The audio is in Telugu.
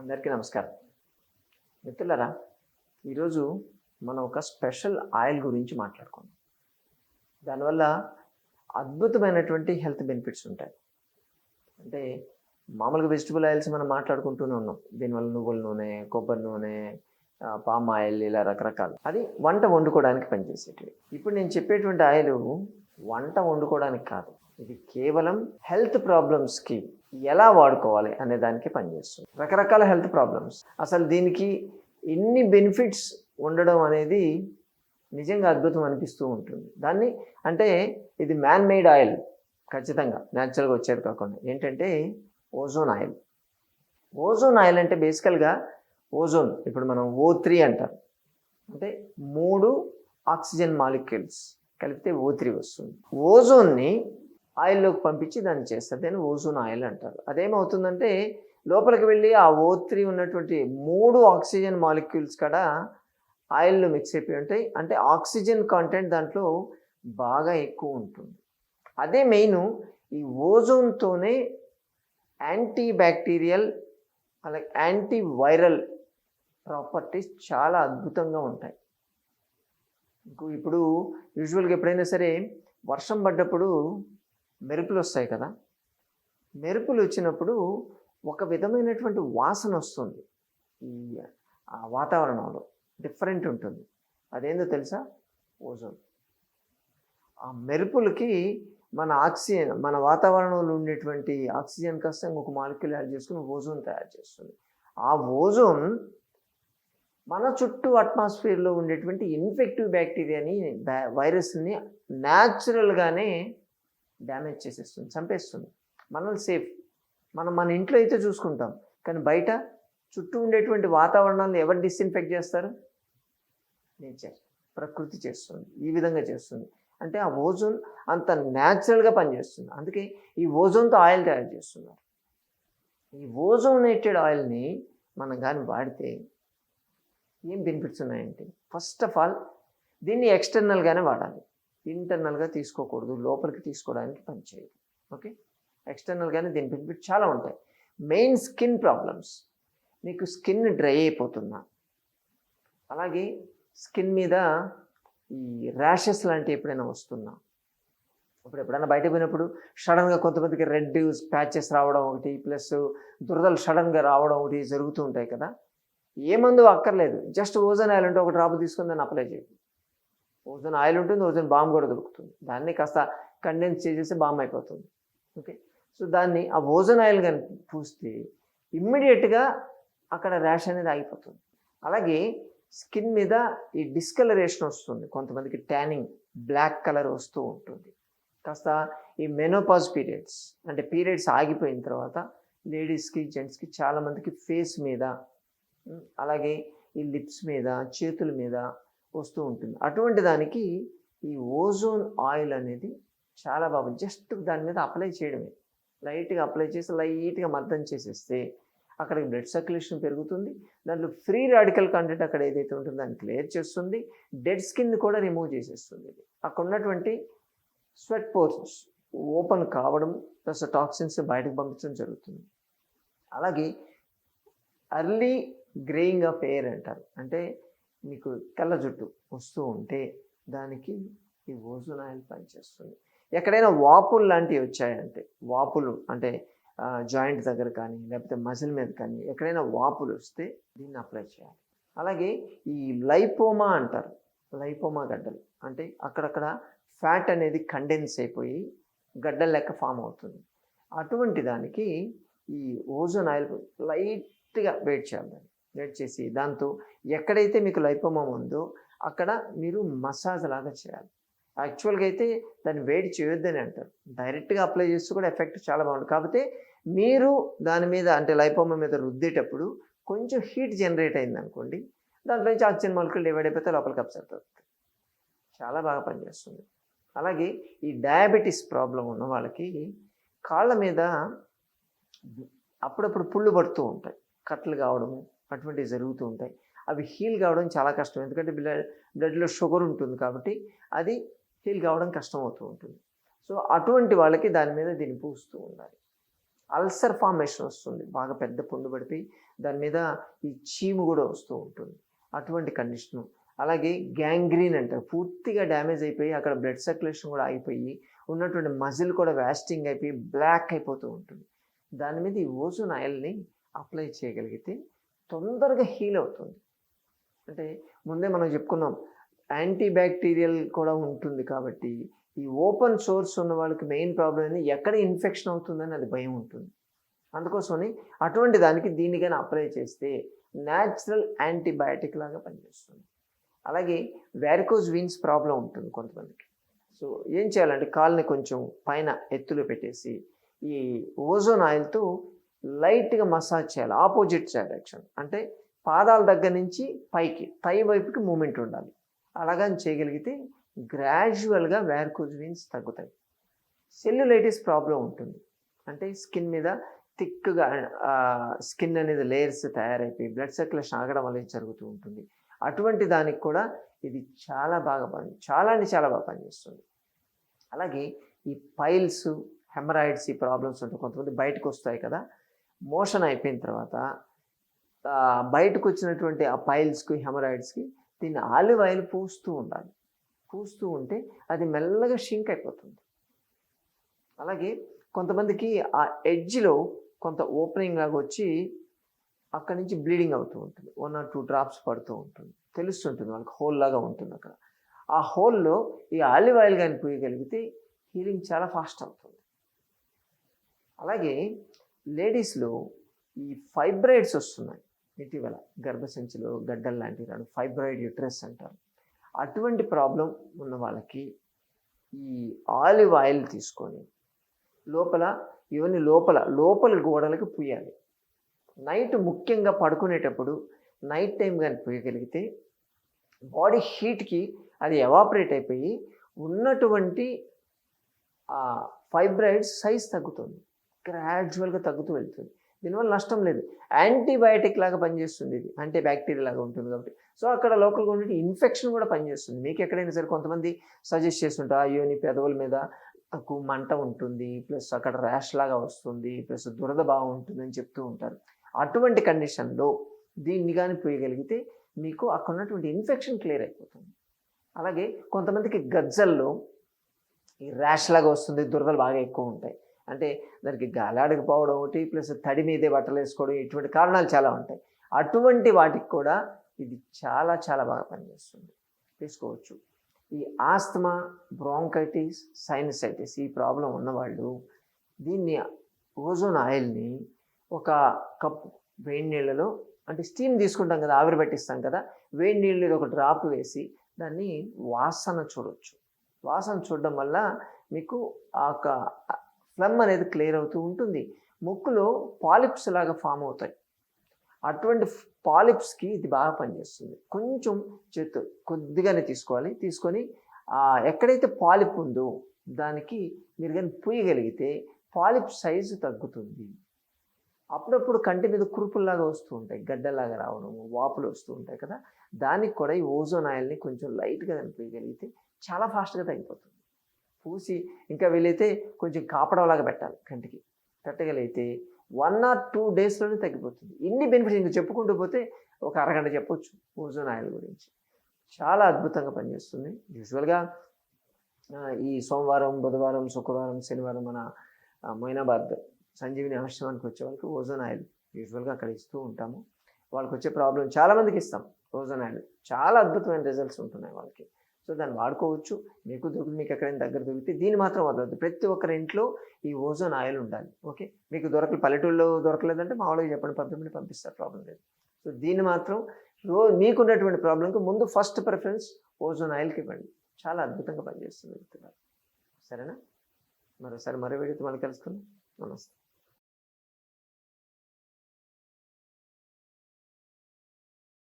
అందరికీ నమస్కారం. మిత్రులరా ఈరోజు మనం ఒక స్పెషల్ ఆయిల్ గురించి మాట్లాడుకుందాం. దానివల్ల అద్భుతమైనటువంటి హెల్త్ బెనిఫిట్స్ ఉంటాయి. అంటే మామూలుగా వెజిటబుల్ ఆయిల్స్ మనం మాట్లాడుకుంటూనే ఉన్నాం. దీనివల్ల నువ్వుల నూనె కొబ్బరి నూనె పామ్ ఆయిల్ ఇలా రకరకాలు. అది వంట వండుకోవడానికి పనిచేసేటివి. ఇప్పుడు నేను చెప్పేటువంటి ఆయిల్ వంట వండుకోవడానికి కాదు. ఇది కేవలం హెల్త్ ప్రాబ్లమ్స్కి ఎలా వాడుకోవాలి అనే దానికి పనిచేస్తుంది. రకరకాల హెల్త్ ప్రాబ్లమ్స్. అసలు దీనికి ఎన్ని బెనిఫిట్స్ ఉండడం అనేది నిజంగా అద్భుతం అనిపిస్తూ ఉంటుంది. దాన్ని అంటే ఇది మ్యాన్ మేడ్ ఆయిల్ ఖచ్చితంగా న్యాచురల్గా వచ్చేది కాకుండా. ఏంటంటే ఓజోన్ ఆయిల్ ఓజోన్ ఆయిల్ అంటే బేసికల్గా ఓజోన్ ఇప్పుడు మనం ఓ త్రీ అంటారు అంటే మూడు ఆక్సిజన్ మాలిక్యూల్స్ కలిపితే ఓ త్రీ వస్తుంది. ఓజోన్ని ఆయిల్లోకి పంపించి దాన్ని చేస్తారు. దాన్ని ఓజోన్ ఆయిల్ అంటారు. అదేమవుతుందంటే లోపలికి వెళ్ళి ఆ ఓ త్రీ ఉన్నటువంటి మూడు ఆక్సిజన్ మాలిక్యూల్స్ కాడ ఆయిల్లో మిక్స్ అయిపోయి ఉంటాయి. అంటే ఆక్సిజన్ కంటెంట్ దాంట్లో బాగా ఎక్కువ ఉంటుంది. అదే మెయిన్ ఈ ఓజోన్తోనే యాంటీ బ్యాక్టీరియల్ అలాగే యాంటీ వైరల్ ప్రాపర్టీస్ చాలా అద్భుతంగా ఉంటాయి. ఇంకో ఇప్పుడు యూజువల్గా ఎప్పుడైనా సరే వర్షం పడ్డప్పుడు మెరుపులు వస్తాయి కదా? మెరుపులు వచ్చినప్పుడు ఒక విధమైనటువంటి వాసన వస్తుంది ఈ ఆ వాతావరణంలో డిఫరెంట్ ఉంటుంది. అదేందో తెలుసా? ఓజోన్. ఆ మెరుపులకి మన ఆక్సిజన్ మన వాతావరణంలో ఉండేటువంటి ఆక్సిజన్ కాస్త ఇంకొక మాలిక్యూల్ యాడ్ చేసుకుని ఓజోన్ తయారు చేస్తుంది. ఆ ఓజోన్ మన చుట్టూ అట్మాస్ఫియర్లో ఉండేటువంటి ఇన్ఫెక్టివ్ బ్యాక్టీరియాని బ్యా వైరస్ని న్యాచురల్గానే డ్యామేజ్ చేసేస్తుంది చంపేస్తుంది. మనల్ని సేఫ్ మనం మన ఇంట్లో అయితే చూసుకుంటాం. కానీ బయట చుట్టూ ఉండేటువంటి వాతావరణాన్ని ఎవరు డిస్ఇన్ఫెక్ట్ చేస్తారు? నేచర్ ప్రకృతి చేస్తుంది. ఈ విధంగా చేస్తుంది. అంటే ఆ ఓజోన్ అంత న్యాచురల్గా పనిచేస్తుంది. అందుకే ఈ ఓజోన్తో ఆయిల్ తయారు చేస్తున్నారు. ఈ ఓజోనేటెడ్ ఆయిల్ని మనం కానీ వాడితే ఏం బెనిఫిట్స్ ఉన్నాయంటే ఫస్ట్ ఆఫ్ ఆల్ దీన్ని ఎక్స్టర్నల్గానే వాడాలి. ఇంటర్నల్గా తీసుకోకూడదు లోపలికి తీసుకోవడానికి పనిచేయదు. ఓకే? ఎక్స్టర్నల్గానే దీని బెనిఫిట్ చాలా ఉంటాయి. మెయిన్ స్కిన్ ప్రాబ్లమ్స్ మీకు స్కిన్ డ్రై అయిపోతున్నా అలాగే స్కిన్ మీద ఈ ర్యాషెస్ లాంటివి ఎప్పుడైనా వస్తున్నా ఇప్పుడు ఎప్పుడైనా బయటకు పోయినప్పుడు సడన్గా కొంతమందికి రెడ్ ప్యాచెస్ రావడం ఒకటి ప్లస్ దురదలు సడన్గా రావడం ఒకటి జరుగుతూ ఉంటాయి కదా? ఏ మందు అక్కర్లేదు. జస్ట్ ఓజన్ ఆయిల్ ఒక డ్రాప్ తీసుకుని దాన్ని అప్లై చేయండి ఓజన్ ఆయిల్ ఉంటుంది ఓజన్ బాంబు కూడా దొరుకుతుంది. దాన్ని కాస్త కండెన్స్ చేసేసి బామ్ అయిపోతుంది. ఓకే సో దాన్ని ఆ ఓజన్ ఆయిల్ కానీ పూస్తే ఇమ్మీడియట్గా అక్కడ ర్యాష్ అనేది ఆగిపోతుంది. అలాగే స్కిన్ మీద ఈ డిస్కలరేషన్ వస్తుంది. కొంతమందికి ట్యానింగ్ బ్లాక్ కలర్ వస్తూ ఉంటుంది. కాస్త ఈ మెనోపాజ్ పీరియడ్స్ అంటే పీరియడ్స్ ఆగిపోయిన తర్వాత లేడీస్కి జెంట్స్కి చాలామందికి ఫేస్ మీద అలాగే ఈ లిప్స్ మీద చేతుల మీద వస్తూ ఉంటుంది. అటువంటి దానికి ఈ ఓజోన్ ఆయిల్ అనేది చాలా బాగా జస్ట్ దాని మీద అప్లై చేయడమే. లైట్గా అప్లై చేసి లైట్గా మర్దం చేసేస్తే అక్కడికి బ్లడ్ సర్క్యులేషన్ పెరుగుతుంది. దాంట్లో ఫ్రీ రాడికల్ కంటెంట్ అక్కడ ఏదైతే ఉంటుందో దాన్ని క్లియర్ చేస్తుంది. డెడ్ స్కిన్ కూడా రిమూవ్ చేసేస్తుంది ఇది. అక్కడ ఉన్నటువంటి స్వెట్ పోర్స్ ఓపెన్ కావడం ప్లస్ టాక్సిన్స్ బయటకు పంపించడం జరుగుతుంది. అలాగే అర్లీ గ్రేయింగ్ ఆఫ్ ఎయిర్ అంటారు. అంటే మీకు తెల్ల జుట్టు వస్తూ ఉంటే దానికి ఈ ఓజోన్ ఆయిల్ పనిచేస్తుంది. ఎక్కడైనా వాపులు లాంటివి వచ్చాయంటే వాపులు అంటే జాయింట్ దగ్గర కానీ లేకపోతే మజిల్ మీద కానీ ఎక్కడైనా వాపులు వస్తే దీన్ని అప్లై చేయాలి. అలాగే ఈ లైపోమా అంటారు లైపోమా గడ్డలు. అంటే అక్కడక్కడ ఫ్యాట్ అనేది కండెన్స్ అయిపోయి గడ్డ లెక్క ఫామ్ అవుతుంది. అటువంటి దానికి ఈ ఓజోన్ ఆయిల్ లైట్గా వెయిట్ చేయాలి దాన్ని చేసి దాంతో ఎక్కడైతే మీకు లైపోమా ఉందో అక్కడ మీరు మసాజ్ లాగా చేయాలి. యాక్చువల్గా అయితే దాన్ని వేడి చేయొద్దని అంటారు. డైరెక్ట్గా అప్లై చేస్తే కూడా ఎఫెక్ట్ చాలా బాగుంటుంది. కాకపోతే మీరు దాని మీద అంటే లైపోమా మీద రుద్దేటప్పుడు కొంచెం హీట్ జనరేట్ అయింది అనుకోండి దాంట్లో నుంచి ఆక్సిజన్ మొలకలు డివైడ్ అయిపోతే లోపలికి అబ్సర్వ్ అవుతుంది. చాలా బాగా పనిచేస్తుంది. అలాగే ఈ డయాబెటీస్ ప్రాబ్లం ఉన్న వాళ్ళకి కాళ్ళ మీద అప్పుడప్పుడు పుళ్ళు పడుతూ ఉంటాయి. కట్లు కావడము అటువంటివి జరుగుతూ ఉంటాయి. అవి హీల్ కావడం చాలా కష్టం. ఎందుకంటే బ్లడ్ బ్లడ్లో షుగర్ ఉంటుంది కాబట్టి అది హీల్ కావడం కష్టం అవుతూ ఉంటుంది. సో అటువంటి వాళ్ళకి దాని మీద దీన్ని పూస్తూ ఉండాలి. అల్సర్ ఫార్మేషన్ వస్తుంది. బాగా పెద్ద పుండు పడిపోయి దాని మీద ఈ చీము కూడా వస్తూ ఉంటుంది. అటువంటి కండిషను. అలాగే గ్యాంగ్రీన్ అంటారు. పూర్తిగా డ్యామేజ్ అయిపోయి అక్కడ బ్లడ్ సర్క్యులేషన్ కూడా ఆగిపోయి ఉన్నటువంటి మజిల్ కూడా వ్యాస్టింగ్ అయిపోయి బ్లాక్ అయిపోతూ ఉంటుంది. దాని మీద ఈ ఓజోన్ ఆయిల్ని అప్లై చేయగలిగితే తొందరగా హీల్ అవుతుంది. అంటే ముందే మనం చెప్పుకున్నాం యాంటీ బ్యాక్టీరియల్ కూడా ఉంటుంది కాబట్టి ఈ ఓపెన్ సోర్స్ ఉన్న వాళ్ళకి మెయిన్ ప్రాబ్లం ఏంది? ఎక్కడ ఇన్ఫెక్షన్ అవుతుందని అది భయం ఉంటుంది. అందుకోసమని అటువంటి దానికి దీన్ని కానీ అప్లై చేస్తే న్యాచురల్ యాంటీబయాటిక్ లాగా పనిచేస్తుంది. అలాగే వ్యారికోజ్ వీన్స్ ప్రాబ్లం ఉంటుంది కొంతమందికి. సో ఏం చేయాలంటే కాల్ని కొంచెం పైన ఎత్తులో పెట్టేసి ఈ ఓజోన్ ఆయిల్తో లైట్గా మసాజ్ చేయాలి. Opposite direction. అంటే పాదాల దగ్గర నుంచి పైకి పై వైపుకి మూమెంట్ ఉండాలి. అలాగని చేయగలిగితే గ్రాడ్యువల్గా వ్యార్కోజ్ వీన్స్ తగ్గుతాయి. సెల్యులైటిస్ ప్రాబ్లం ఉంటుంది. అంటే స్కిన్ మీద థిక్గా స్కిన్ అనేది లేయర్స్ తయారైపోయి బ్లడ్ సర్క్యులేషన్ ఆగడం వల్ల జరుగుతూ ఉంటుంది. అటువంటి దానికి కూడా ఇది చాలా బాగా పని చాలా అంటే చాలా బాగా పనిచేస్తుంది. అలాగే ఈ పైల్స్ హెమరాయిడ్స్ ఈ ప్రాబ్లమ్స్ ఉంటాయి కొంతమంది బయటకు వస్తాయి కదా మోషన్ అయిపోయిన తర్వాత బయటకు వచ్చినటువంటి ఆ పైల్స్కి హెమరాయిడ్స్కి దీన్ని ఆలివ్ ఆయిల్ పూస్తూ ఉండాలి. పూస్తూ ఉంటే అది మెల్లగా షింక్ అయిపోతుంది. అలాగే కొంతమందికి ఆ ఎడ్జ్లో కొంత ఓపెనింగ్ లాగా వచ్చి అక్కడి నుంచి బ్లీడింగ్ అవుతూ ఉంటుంది. వన్ ఆర్ టూ డ్రాప్స్ పడుతూ ఉంటుంది. తెలుస్తుంటుంది వాళ్ళకి హోల్ లాగా ఉంటుంది అక్కడ. ఆ హోల్లో ఈ ఆలివ్ ఆయిల్ కానీ పూయగలిగితే హీలింగ్ చాలా ఫాస్ట్ అవుతుంది. అలాగే లేడీస్లో ఈ ఫైబ్రాయిడ్స్ వస్తున్నాయి. ఇటీవల గర్భసంచిలో గడ్డలు లాంటివి రాడు ఫైబ్రాయిడ్ యుట్రస్ అంటారు. అటువంటి ప్రాబ్లం ఉన్న వాళ్ళకి ఈ ఆలివ్ ఆయిల్ తీసుకొని లోపల ఇవన్నీ లోపల లోపల గోడలకు పుయ్యాలి నైట్ ముఖ్యంగా పడుకునేటప్పుడు నైట్ టైం కానీ పుయ్యగలిగితే బాడీ హీట్కి అది ఎవాపరేట్ అయిపోయి ఉన్నటువంటి ఫైబ్రాయిడ్స్ సైజ్ తగ్గుతుంది. గ్రాడ్యువల్గా తగ్గుతూ వెళ్తుంది. దీనివల్ల నష్టం లేదు. యాంటీబయాటిక్ లాగా పనిచేస్తుంది ఇది. అంటే బ్యాక్టీరియా లాగా ఉంటుంది కాబట్టి. సో అక్కడ లోకల్గా ఉండే ఇన్ఫెక్షన్ కూడా పనిచేస్తుంది. మీకు ఎక్కడైనా సరే కొంతమంది సజెస్ట్ చేస్తుంటారు అయ్యో నీ పెదవుల మీద నాకు మంట ఉంటుంది ప్లస్ అక్కడ ర్యాష్ లాగా వస్తుంది ప్లస్ దురద బాగుంటుంది అని చెప్తూ ఉంటారు. అటువంటి కండిషన్లో దీన్ని కానీ పోయగలిగితే మీకు అక్కడ ఉన్నటువంటి ఇన్ఫెక్షన్ క్లియర్ అయిపోతుంది. అలాగే కొంతమందికి గజ్జల్లో ఈ ర్యాష్ లాగా వస్తుంది దురదలు బాగా ఎక్కువ ఉంటాయి. అంటే దానికి గాలాడకపోవడం ఒకటి ప్లస్ తడి మీదే బట్టలు వేసుకోవడం ఇటువంటి కారణాలు చాలా ఉంటాయి. అటువంటి వాటికి కూడా ఇది చాలా చాలా బాగా పనిచేస్తుంది. తీసుకోవచ్చు. ఈ ఆస్తమా బ్రాంకైటిస్ సైనసైటిస్ ఈ ప్రాబ్లం ఉన్నవాళ్ళు దీన్ని ఓజోన్ ఆయిల్ని ఒక కప్ వేడి నీళ్ళలో అంటే స్టీమ్ తీసుకుంటాం కదా ఆవిరి పెట్టిస్తాం కదా వేడి నీళ్ళు ఒక డ్రాప్ వేసి దాన్ని వాసన చూడవచ్చు వాసన చూడడం వల్ల మీకు ఆ యొక్క ఫ్లమ్ అనేది క్లియర్ అవుతూ ఉంటుంది. ముక్కులో పాలిప్స్ లాగా ఫామ్ అవుతాయి. అటువంటి పాలిప్స్కి ఇది బాగా పనిచేస్తుంది. కొంచెం చేతు కొద్దిగానే తీసుకోవాలి. తీసుకొని ఎక్కడైతే పాలిప్ ఉందో దానికి మీరు కానీ పూయగలిగితే పాలిప్ సైజు తగ్గుతుంది. అప్పుడప్పుడు కంటి మీద కురుపుల్లాగా వస్తూ ఉంటాయి. గడ్డలాగా రావడం వాపులు వస్తూ ఉంటాయి కదా. దానికి కూడా ఈ ఓజోన్ ఆయిల్ని కొంచెం లైట్గా దాన్ని పూయగలిగితే చాలా ఫాస్ట్గా తగ్గిపోతుంది. పూసి ఇంకా వీలైతే కొంచెం కాపడంలాగా పెట్టాలి కంటికి. పెట్టగలిగితే వన్ ఆర్ టూ డేస్లోనే తగ్గిపోతుంది. ఇన్ని బెనిఫిట్స్ ఇంకా చెప్పుకుంటూ పోతే ఒక అరగంట చెప్పొచ్చు ఓజోన్ ఆయిల్ గురించి. చాలా అద్భుతంగా పనిచేస్తుంది. యూజువల్గా ఈ సోమవారం బుధవారం శుక్రవారం శనివారం మన మైనాబాద్ సంజీవిని ఆశ్రమానికి వచ్చే వాళ్ళకి ఓజోన్ ఆయిల్ యూజువల్గా అక్కడ ఇస్తూ ఉంటాము. వాళ్ళకి వచ్చే ప్రాబ్లం చాలామందికి ఇస్తాం ఓజోన్ ఆయిల్ చాలా అద్భుతమైన రిజల్ట్స్ ఉంటున్నాయి వాళ్ళకి. సో దాన్ని వాడుకోవచ్చు. మీకు దొరికి మీకు ఎక్కడైనా దగ్గర దొరికితే దీన్ని మాత్రం వదలదు ప్రతి ఒక్కరి ఇంట్లో ఈ ఓజోన్ ఆయిల్ ఉండాలి. ఓకే? మీకు దొరకలు పల్లెటూళ్ళలో దొరకలేదంటే మామూలుగా చెప్పండి పంపించండి పంపిస్తారు. ప్రాబ్లం లేదు. సో దీన్ని మాత్రం రో మీకున్నటువంటి ప్రాబ్లంకి ముందు ఫస్ట్ ప్రిఫరెన్స్ ఓజోన్ ఆయిల్కి ఇవ్వండి. చాలా అద్భుతంగా పనిచేస్తుంది. సరేనా? మరోసారి మరో వీడియోతో మళ్ళీ కలుసుకుందాం. నమస్తే.